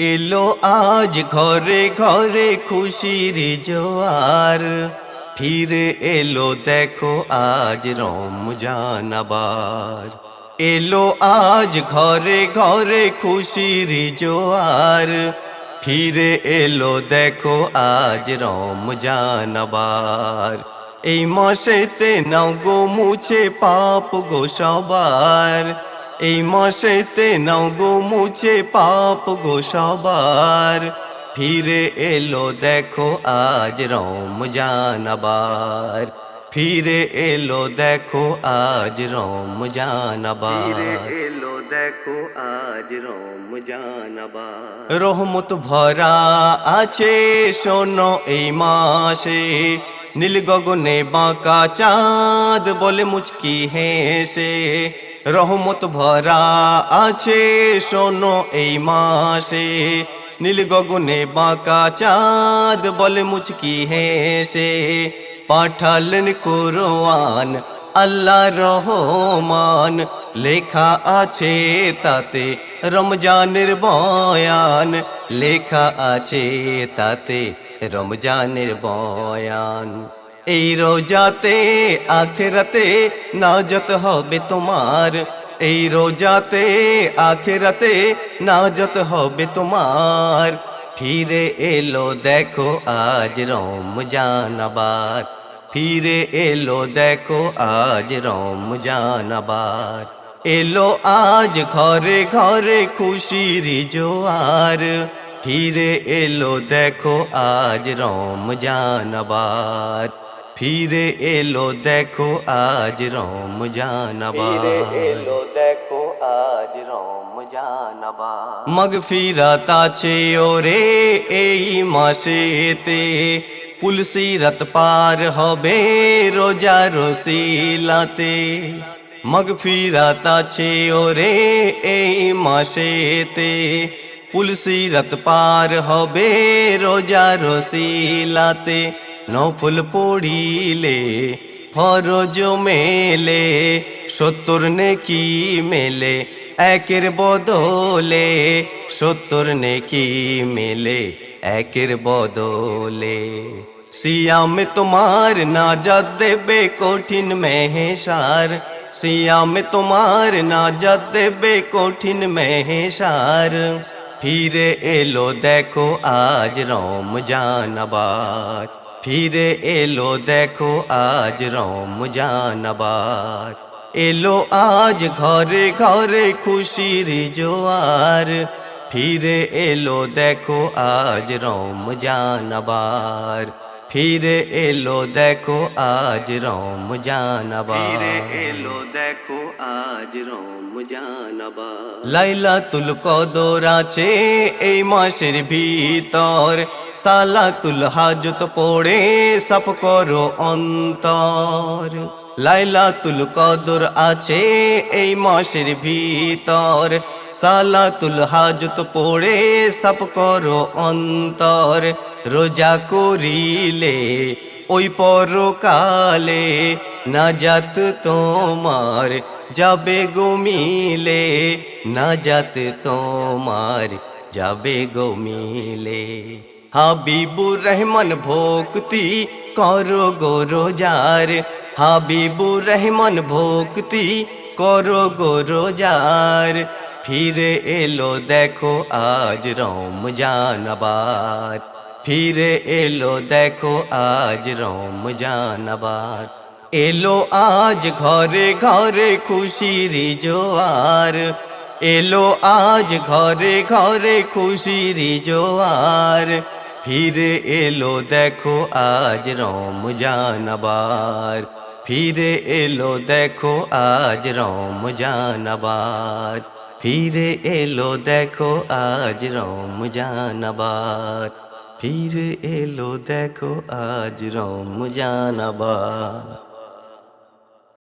এলো আজ ঘরে ঘরে খুশির জোয়ার। ফিরে এলো দেখো আজ রমজান আবার। এলো আজ ঘরে ঘরে খুশির জোয়ার। ফিরে এলো দেখো আজ রমজান আবার। এই মাসেতে নাও গো মুছে পাপ গো সবার। এই মাসেতে নাও গো মুছে পাপ গো সবার। ফিরে এলো দেখো আজ রমজান আবার। ফিরে এলো দেখো আজ রমজান আবার। এলো দেখো আজ রমজান আবার। রহমত ভরা আছে শোনো এই মাসে। নীল গগনে বাঁকা চাঁদ বলে মুচকি হেসে। রহমত ভরা আছে, শোনো এই মাসে। নীল গগনে বাঁকা চাঁদ, বলে মুচকি হেসে। পাঠালেন কোরআন, আল্লাহ রহমান। লেখা আছে তাতে রমজানের বয়ান। লেখা আছে তাতে রমজানের বয়ান। এই রোজাতে, আখেরাতে নাজত হবে তোমার। এই রোজাতে, আখেরাতে নাজত হবে তোমার। ফিরে এলো দেখো আজ রমজান আবার। ফিরে এলো দেখো আজ রমজান আবার। এলো আজ ঘরে ঘরে খুশির জোয়ার। ফিরে এলো দেখো আজ রমজান আবার। ফিরে এলো দেখো আজ রমজান আবার। এলো দেখো আজ রমজান মগফিরাত আছে ওরে এই মাসেতে। পুলসিরত পার হবে রোজা রসিলাতে। মগফিরাত আছে ওরে এই মাসেতে। পুলসিরত পার হবে রোজা রসিলাতে। নফুল পড়িলে ফরজ মেলে, সত্তর নেকি মেলে, একের বদলে সত্তর নেকি মেলে, একের বদলে। সিয়ামে তোমার নাজাদ দেবে কঠিন মেহেশার সিয়ামে তোমার নাজাদ দেবে কঠিন মেহেশার ফিরে এলো দেখো আজ রমজান আবার। ফিরে এলো দেখো আজ রমজান আবার। এলো আজ ঘরে ঘরে খুশির জোয়ার। ফিরে এলো দেখো আজ রমজান আবার। ফিরে এলো দেখো আজ রমজান আবার। এলো দেখো আজ রমজান আবার। লাইলাতুল কদর আছে এই মাসের ভিতর। সালাতুল হাজত পড়ে সপ করো অন্তর। লাইলাতুল কদর আছে এই মাসের ভিতর। সালাতুল হাজত পড়ে সপ করো অন্তর। রোজা করিলে, ওই পরকালে নাজাত তোমার যাবে গমিলে নাজাত তোমার যাবে গমিলে হাবিবুর রহমান ভক্তি করো গো রোজার, হাবিবুর রহমান ভক্তি করো গো রোজার। ফিরে এলো দেখো আজ রমজান আবার। ফিরে এলো, দেখো আজ রমজান আবার। এলো আজ ঘরে ঘরে খুশির জোয়ার। এলো আজ ঘরে ঘরে খুশির জোয়ার। ফিরে এলো, দেখো আজ রমজান আবার। ফিরে এলো, দেখো আজ রমজান আবার। ফিরে এলো, দেখো আজ রমজান আবার। ফিরে এলো দেখো আজ রমজান আবার।